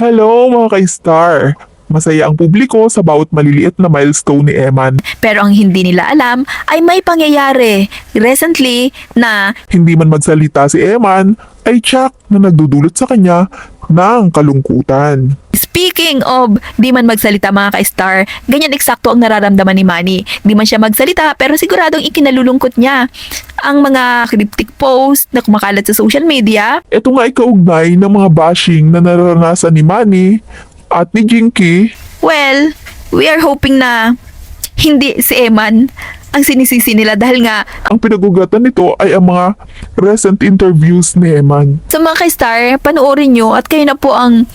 Hello mga ka-star! Masaya ang publiko sa bawat maliliit na milestone ni Eman. Pero ang hindi nila alam ay may pangyayari recently na Hindi man magsalita si Eman, ay tsak na nagdudulot sa kanya ng kalungkutan. Speaking of di man magsalita mga ka-star, ganyan eksakto ang nararamdaman ni Manny. Di man siya magsalita pero siguradong ikinalulungkot niya ang mga cryptic post na kumakalat sa social media Ito nga ay kaugnay ng mga bashing na nararanasan ni Manny at ni Jinky Well, we are hoping na hindi si Eman ang sinisisi nila dahil nga Ang pinagugatan nito ay ang mga recent interviews ni Eman. sa mga ka-star, panoorin nyo at kayo na po ang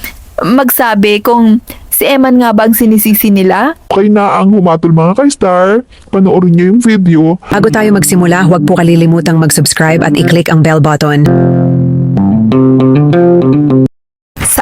magsabi kung si Eman nga ba ang sinisisi nila. Okay na ang humatol mga ka-star, panoorin niyo yung video Bago tayo magsimula, huwag po kalilimutang mag-subscribe at i-click ang bell button.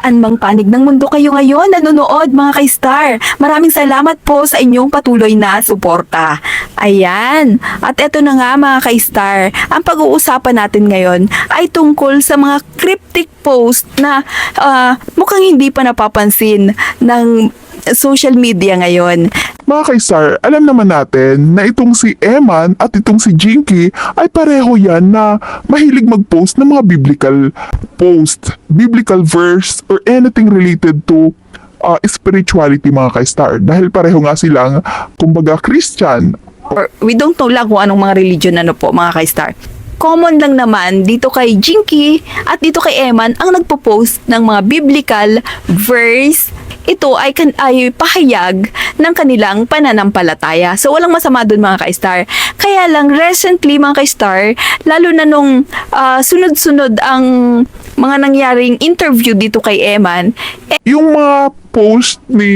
Saan mang panig ng mundo kayo ngayon nanonood mga ka-star. Maraming salamat po sa inyong patuloy na suporta. Ayan. At eto na nga mga ka-star, ang pag-uusapan natin ngayon ay tungkol sa mga cryptic post na ah, mukhang hindi pa napapansin ng social media ngayon. Mga kaisar, alam naman natin na itong si Eman at itong si Jinky ay pareho yan na mahilig mag-post ng mga biblical post, biblical verse, or anything related to uh, spirituality mga kaistar. Dahil pareho nga silang, kumbaga, Christian. or we don't know lang kung anong mga religion ano po mga ka-star. Common lang naman dito kay Jinky at dito kay Eman ang nagpo-post ng mga biblical verse. Ito ay, kan ay pahayag ng kanilang pananampalataya. So walang masama dun mga ka-star. Kaya lang recently mga ka-star, lalo na nung ah, sunod-sunod ang mga nangyaring interview dito kay Eman, Yung mga post ni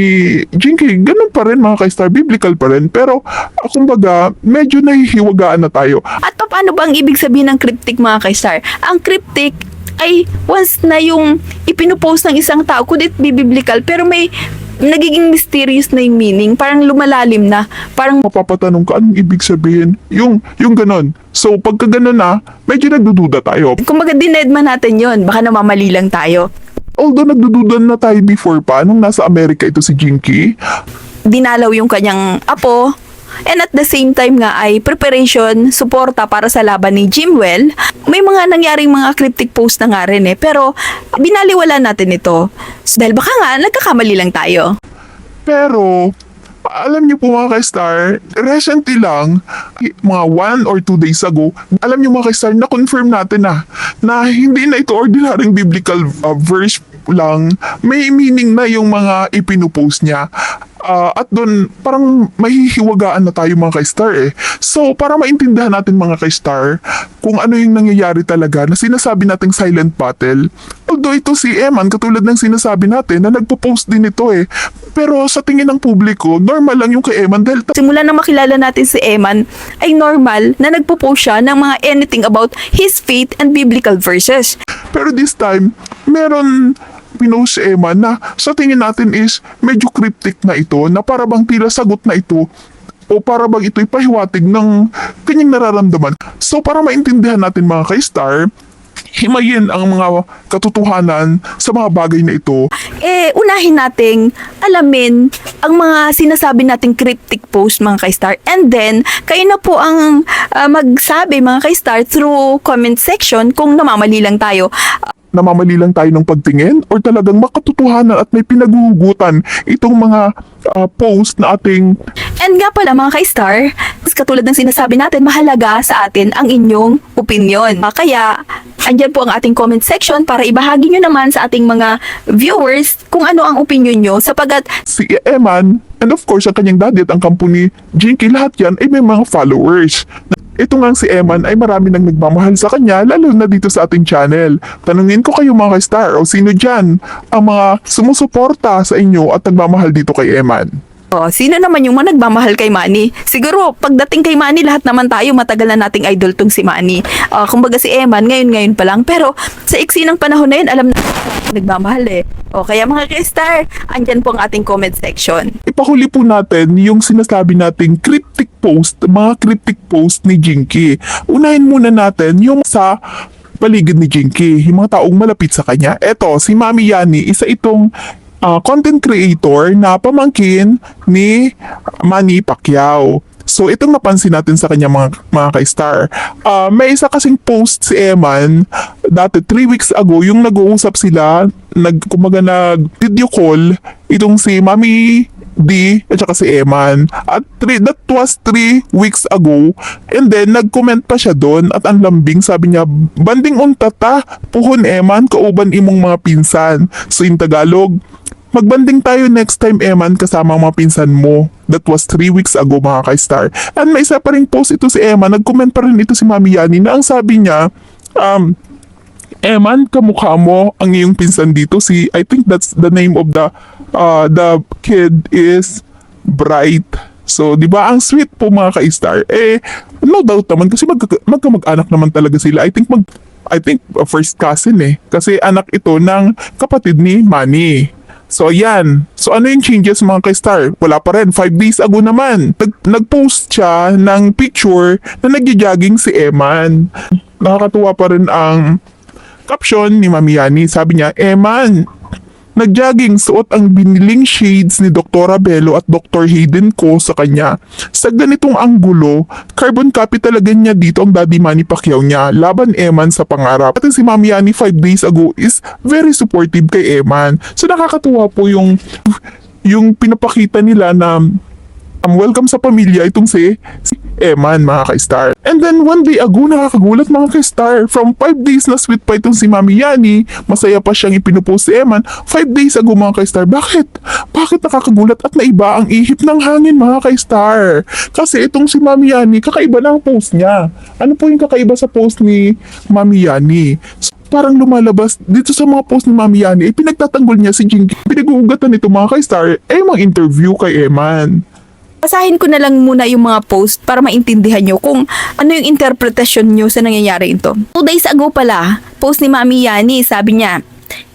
Jinky, ganun pa rin mga kaistar, biblical pa rin. Pero, uh, kumbaga, medyo nahihiwagaan na tayo. At paano ba ang ibig sabihin ng cryptic mga ka-star? Ang cryptic ay once na yung ipinupost ng isang tao, could it be biblical, pero may nagiging mysterious na yung meaning, parang lumalalim na, parang mapapatanong ka anong ibig sabihin. Yung, yung ganon. So, pagka ganon na, medyo nagdududa tayo. kumbaga dinedma natin yon baka namamali lang tayo. Although nagdududa na tayo before pa, nung nasa Amerika ito si Jinky, Dinalaw yung kanyang apo, And at the same time nga ay preparation, suporta para sa laban ni Jimwell. May mga nangyaring mga cryptic post na nga rin eh. Pero binaliwala natin ito. So, dahil baka nga nagkakamali lang tayo. Pero, alam niyo po mga ka-star, recently lang, mga one or two days ago, alam niyo mga ka-star, na-confirm natin na, na hindi na ito ordinaryong biblical uh, verse lang, may meaning na yung mga ipinupost niya. Ah, at doon, parang mahihiwagaan na tayo mga ka-star eh. So, para maintindihan natin mga ka-star, kung ano yung nangyayari talaga na sinasabi nating silent battle, although ito si Eman, katulad ng sinasabi natin, na nagpo-post din ito eh. Pero sa tingin ng publiko, normal lang yung kay Eman dahil Simula na makilala natin si Eman, ay normal na nagpo-post siya ng mga anything about his faith and biblical verses. Pero this time, meron pinost si Eman na sa tingin natin is medyo cryptic na ito, na para bang tila sagot na ito o para bang ito'y pahiwatig ng kanyang nararamdaman. So para maintindihan natin mga ka-star, himayin ang mga katotohanan sa mga bagay na ito eh, unahin nating alamin ang mga sinasabi nating cryptic post mga ka-star. And then, kayo na po ang ah, magsabi mga ka-star through comment section kung namamali lang tayo. Namamali lang tayo ng pagtingin or talagang makatotohanan at may pinaguhugutan itong mga ah, post na ating And nga pala mga ka-star, katulad ng sinasabi natin, mahalaga sa atin ang inyong opinion. Ah, Kaya, andyan po ang ating comment section para ibahagi nyo naman sa ating mga viewers kung ano ang opinion nyo sapagat si Eman and of course ang kanyang daddy at ang company Jinky lahat yan ay may mga followers. Ito nga si Eman ay marami nang nagmamahal sa kanya lalo na dito sa ating channel. Tanungin ko kayo mga ka-star o sino dyan ang mga sumusuporta sa inyo at nagmamahal dito kay Eman. Oh, sino naman yung mga nagmamahal kay Manny? Siguro, pagdating kay Manny, lahat naman tayo matagal na nating idol tong si Manny. Ah, kumbaga si Eman, ngayon-ngayon pa lang. Pero sa iksi ng panahon na yun, alam na nagmamahal eh. O, kaya mga k-star, andyan po ang ating comment section. Ipahuli po natin yung sinasabi nating cryptic post, mga cryptic post ni Jinky. Unahin muna natin yung sa paligid ni Jinky, yung mga taong malapit sa kanya. Eto, si Mami Yani, isa itong ah, content creator na pamangkin ni Manny Pacquiao. So, itong napansin natin sa kanya mga, mga ka-star. Ah, may isa kasing post si Eman, dati 3 weeks ago, yung nag-uusap sila, nag, kumaga nag-video call, itong si Mami D at saka si Eman. At three, that was 3 weeks ago. And then, nag-comment pa siya doon at ang lambing sabi niya, banding untata, puhon Eman, kauban imong mga pinsan. So, in Tagalog, Magbanding tayo next time, Eman, kasama ang mga pinsan mo. That was 3 weeks ago, mga ka-star. And may isa pa rin post ito si Eman. Nag-comment pa rin ito si Mami Yani na ang sabi niya, um, Eman, kamukha mo ang iyong pinsan dito. Si, I think that's the name of the, uh, the kid is Bright. So, di ba, ang sweet po mga ka-star. Eh, no doubt naman, kasi mag, magkamag-anak naman talaga sila. I think mag, I think uh, first cousin eh. Kasi anak ito ng kapatid ni Manny. So, ayan. So, ano yung changes mga ka-star? Wala pa rin. Five days ago naman. Nag, nag-post siya ng picture na nagja-jogging si Eman. Nakakatuwa pa rin ang caption ni Mami Yani. Sabi niya, Eman, Nagjogging suot ang biniling shades ni Dr. Bello at Dr. Hayden ko sa kanya. Sa ganitong anggulo, carbon copy talaga niya dito ang Daddy Manny Pacquiao niya, laban Eman sa pangarap. At si Mami Yani 5 days ago is very supportive kay Eman. So nakakatuwa po yung yung pinapakita nila na um, welcome sa pamilya itong si, si Eman mga ka-star. And then one day ago nakakagulat mga ka-star from 5 days na sweet pa itong si Mami Yani masaya pa siyang ipinupost si Eman 5 days ago mga ka-star bakit? Bakit nakakagulat at naiba ang ihip ng hangin mga ka-star? Kasi itong si Mami Yani kakaiba na ang post niya. Ano po yung kakaiba sa post ni Mami Yani? parang lumalabas dito sa mga post ni Mami Yani, eh, pinagtatanggol niya si Jinky. Pinag-uugatan nito mga ka-star, eh, mga interview kay Eman. Basahin ko na lang muna yung mga post para maintindihan nyo kung ano yung interpretasyon nyo sa nangyayari ito. Two days ago pala, post ni Mami Yani, sabi niya,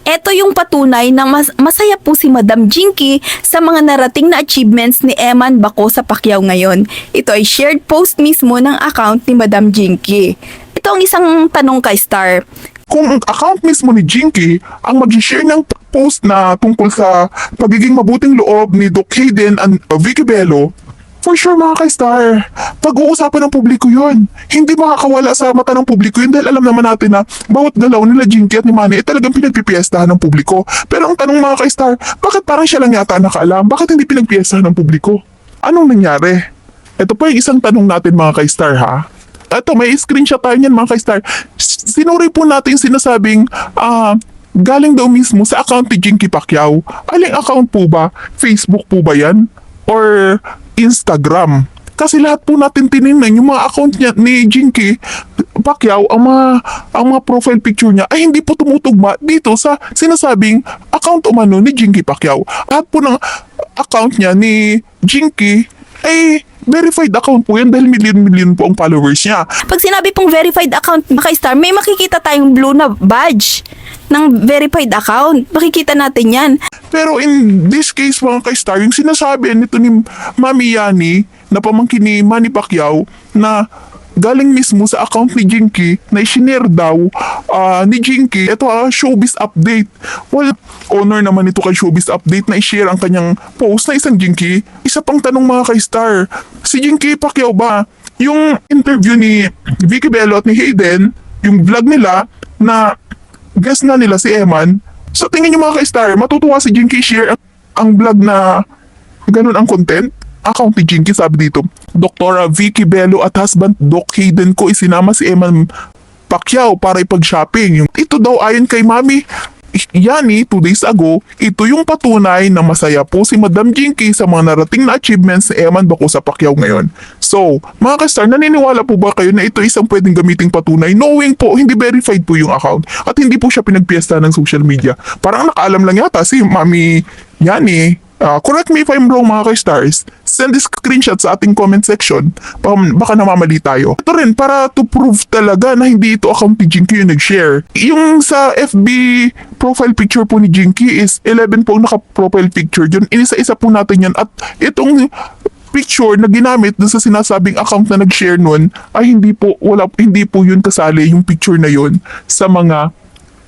Ito yung patunay na mas masaya po si Madam Jinky sa mga narating na achievements ni Eman Bako sa Pacquiao ngayon. Ito ay shared post mismo ng account ni Madam Jinky. Ito ang isang tanong kay Star. Kung ang account mismo ni Jinky ang mag-share ng post na tungkol sa pagiging mabuting loob ni Doc Hayden and uh, Vicky Bello, for sure mga ka-star, pag-uusapan ng publiko yun. Hindi makakawala sa mata ng publiko yun dahil alam naman natin na bawat galaw nila Jinky at ni Manny eh, talagang pinagpipiestahan ng publiko. Pero ang tanong mga ka-star, bakit parang siya lang yata nakaalam? Bakit hindi pinagpiestahan ng publiko? Anong nangyari? Ito po yung isang tanong natin mga ka-star ha. Ito, may screenshot tayo niyan mga ka-star. Sinuri po natin yung sinasabing ah, galing daw mismo sa account ni Jinky Pacquiao. Aling account po ba? Facebook po ba yan? Or Instagram? Kasi lahat po natin tinignan yung mga account niya ni Jinky Pacquiao, ang mga, ang mga profile picture niya ay hindi po tumutugma dito sa sinasabing account umano ni Jinky Pacquiao. Lahat po ng account niya ni Jinky ay verified account po yan dahil million-million po ang followers niya. Pag sinabi pong verified account kay Star, may makikita tayong blue na badge ng verified account. Makikita natin yan. Pero in this case mga ka-star, yung sinasabi nito ni Mami Yani na pamangkin ni Manny Pacquiao na galing mismo sa account ni Jinky na isinare daw ah, ni Jinky ito ah, showbiz update. Well honor naman ito kay showbiz update na i-share ang kanyang post na isang Jinky. Isa pang tanong mga kay-star si Jinky Pacquiao ba? Yung interview ni Vicky Bello at ni Hayden yung vlog nila na guest na nila si Eman sa tingin niyo mga ka-star matutuwa si Jinky share ang, ang vlog na ganun ang content account ni Jinky sabi dito, Doktora Vicky Bello at husband Doc Hayden ko isinama si Eman Pacquiao para ipag-shopping. Ito daw ayon kay Mami Yani, two days ago, ito yung patunay na masaya po si Madam Jinky sa mga narating na achievements ni Eman Bako sa Pacquiao ngayon. So, mga ka-star, naniniwala po ba kayo na ito isang pwedeng gamiting patunay knowing po, hindi verified po yung account at hindi po siya pinagpiesta ng social media. Parang nakaalam lang yata si Mami Yani Ah, correct me if I'm wrong mga ka-stars. Send this screenshot sa ating comment section. Baka, baka namamali tayo. Ito rin, para to prove talaga na hindi ito account ni Jinky yung nag-share. Yung sa FB profile picture po ni Jinky is 11 po ang naka-profile picture. Yun, inisa-isa po natin yan. At itong picture na ginamit dun sa sinasabing account na nag-share nun ay hindi po wala hindi po yun kasali yung picture na yun sa mga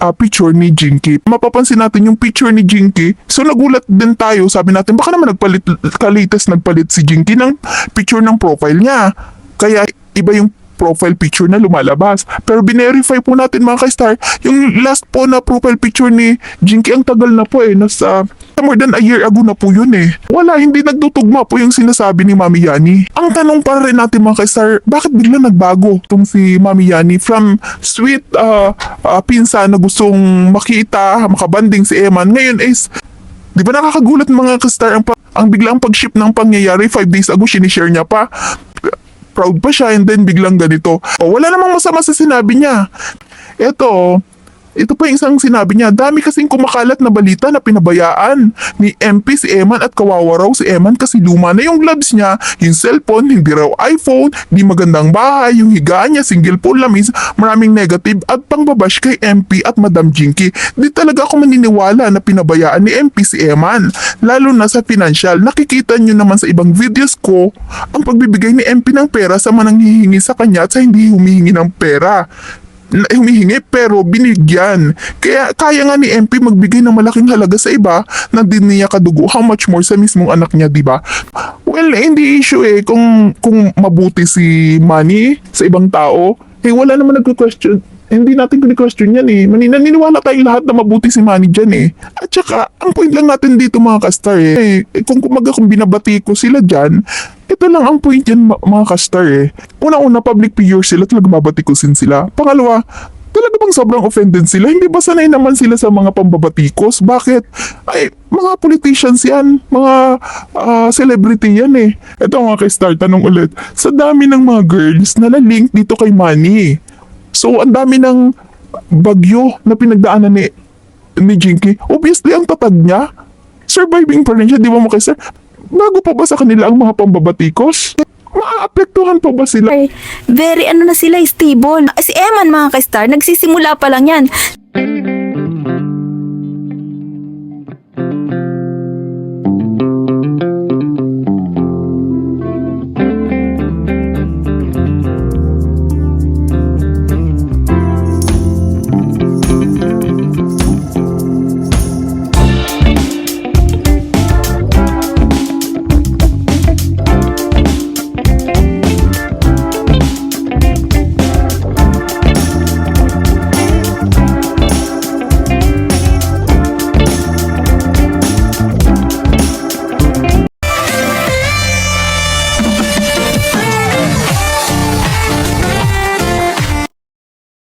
ah, picture ni Jinky. Mapapansin natin yung picture ni Jinky. So nagulat din tayo, sabi natin baka naman nagpalit kalites nagpalit si Jinky ng picture ng profile niya. Kaya iba yung profile picture na lumalabas. Pero binerify po natin mga ka-star, yung last po na profile picture ni Jinky ang tagal na po eh. Nasa more than a year ago na po yun eh. Wala, hindi nagtutugma po yung sinasabi ni Mami Yani. Ang tanong pa rin natin mga ka-star, bakit bigla nagbago itong si Mami Yani from sweet uh, uh, pinsa na gustong makita, makabanding si Eman, ngayon is Di ba nakakagulat mga ka-star ang, ang biglang pag-ship ng pangyayari 5 days ago, sinishare niya pa. Proud pa siya and then biglang ganito. O, wala namang masama sa sinabi niya. Ito, ito pa yung isang sinabi niya, dami kasing kumakalat na balita na pinabayaan ni MP si Eman at kawawa raw si Eman kasi luma na yung gloves niya, yung cellphone, hindi raw iPhone, di magandang bahay, yung higaan niya, single pool lamis, maraming negative at pangbabash kay MP at Madam Jinky. Di talaga ako maniniwala na pinabayaan ni MP si Eman, lalo na sa financial. Nakikita niyo naman sa ibang videos ko ang pagbibigay ni MP ng pera sa manang hihingi sa kanya at sa hindi humihingi ng pera humihingi pero binigyan. Kaya kaya nga ni MP magbigay ng malaking halaga sa iba na di niya kadugo. How much more sa mismong anak niya, di ba? Well, hindi issue eh kung, kung mabuti si Manny sa ibang tao. Eh, wala naman nagko-question. Hindi natin kini-question yan eh. Mani, naniniwala tayong lahat na mabuti si Manny dyan eh. At saka, ang point lang natin dito mga kastar eh, eh kung kumaga kung binabati ko sila dyan, ito lang ang point yan mga kastar eh. Una-una, public figure sila, talaga babatikusin sila. Pangalawa, talaga bang sobrang offended sila? Hindi ba sanay naman sila sa mga pambabatikos? Bakit? Ay, mga politicians yan, mga ah, celebrity yan eh. Ito mga ka-star, tanong ulit. Sa dami ng mga girls na na-link dito kay Manny. So, ang dami ng bagyo na pinagdaanan ni, ni Jinky. Obviously, ang tatag niya, surviving pa rin siya, di ba mga ka-star? Bago pa ba sa kanila ang mga pambabatikos? Maaapektuhan pa ba sila? Ay, very ano na sila, stable. Si Eman mga ka-star, nagsisimula pa lang yan.